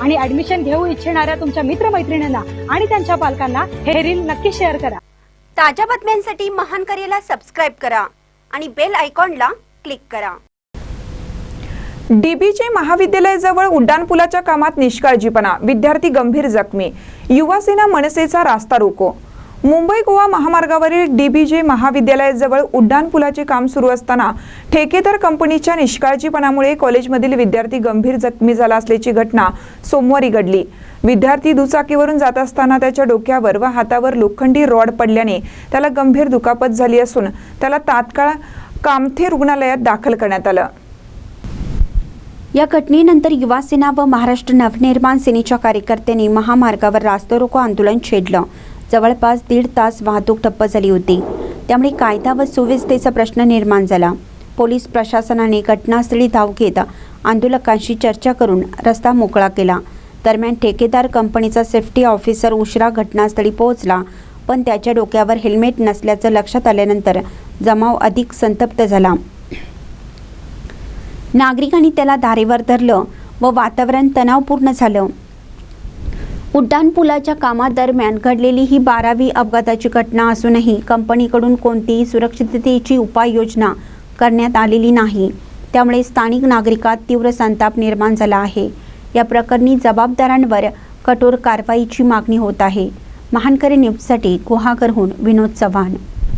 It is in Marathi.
आणि ऍडमिशन घेऊ इच्छिणाऱ्या तुमच्या मित्रमैत्रिणींना आणि त्यांच्या पालकांना हे रील नक्की शेअर करा. ताज्या बातम्यांसाठी महान करेला सबस्क्राईब करा आणि बेल आयकॉनला क्लिक करा. डीबीचे महाविद्यालयाजवळ उड्डाणपुलाच्या कामात निष्काळजीपणा. विद्यार्थी गंभीर जखमी. युवासेना मनसेचा रास्ता रोको. मुंबई गोवा महामार्गावरील डीबीजे महाविद्यालयाजवळ उड्डाणपुलाचे काम सुरू असताना ठेकेदार कंपनीच्या निष्काळजीपणामुळे कॉलेजमधील विद्यार्थी गंभीर जखमी झाला असल्याची घटना सोमवारी घडली. विद्यार्थी दुचाकीवरून जात असताना त्याच्या डोक्यावर व हातावर लोखंडी रॉड पडल्याने त्याला गंभीर दुखापत झाली असून त्याला तात्काळ कामथे रुग्णालयात दाखल करण्यात आलं. या घटनेनंतर युवासेना व महाराष्ट्र नवनिर्माण सेनेच्या कार्यकर्त्यांनी महामार्गावर रास्ता रोको आंदोलन छेडलं. जवळपास दीड तास वाहतूक ठप्प झाली होती. त्यामुळे कायदा व सुव्यवस्थेचा प्रश्न निर्माण झाला. पोलीस प्रशासनाने घटनास्थळी धाव घेत आंदोलकांशी चर्चा करून रस्ता मोकळा केला. दरम्यान ठेकेदार कंपनीचा सेफ्टी ऑफिसर उशिरा घटनास्थळी पोहोचला पण त्याच्या डोक्यावर हेल्मेट नसल्याचं लक्षात आल्यानंतर जमाव अधिक संतप्त झाला. नागरिकांनी त्याला धारेवर धरलं व वातावरण तणावपूर्ण झालं. उड्डाणपुलाच्या कामादरम्यान घडलेली ही बारावी अपघाताची घटना असूनही कंपनीकडून कोणतीही सुरक्षिततेची उपाययोजना करण्यात आलेली नाही. त्यामुळे स्थानिक नागरिकात तीव्र संताप निर्माण झाला आहे. या प्रकरणी जबाबदारांवर कठोर कारवाईची मागणी होत आहे. महानकरी न्यूजसाठी गुहागरहून विनोद चव्हाण.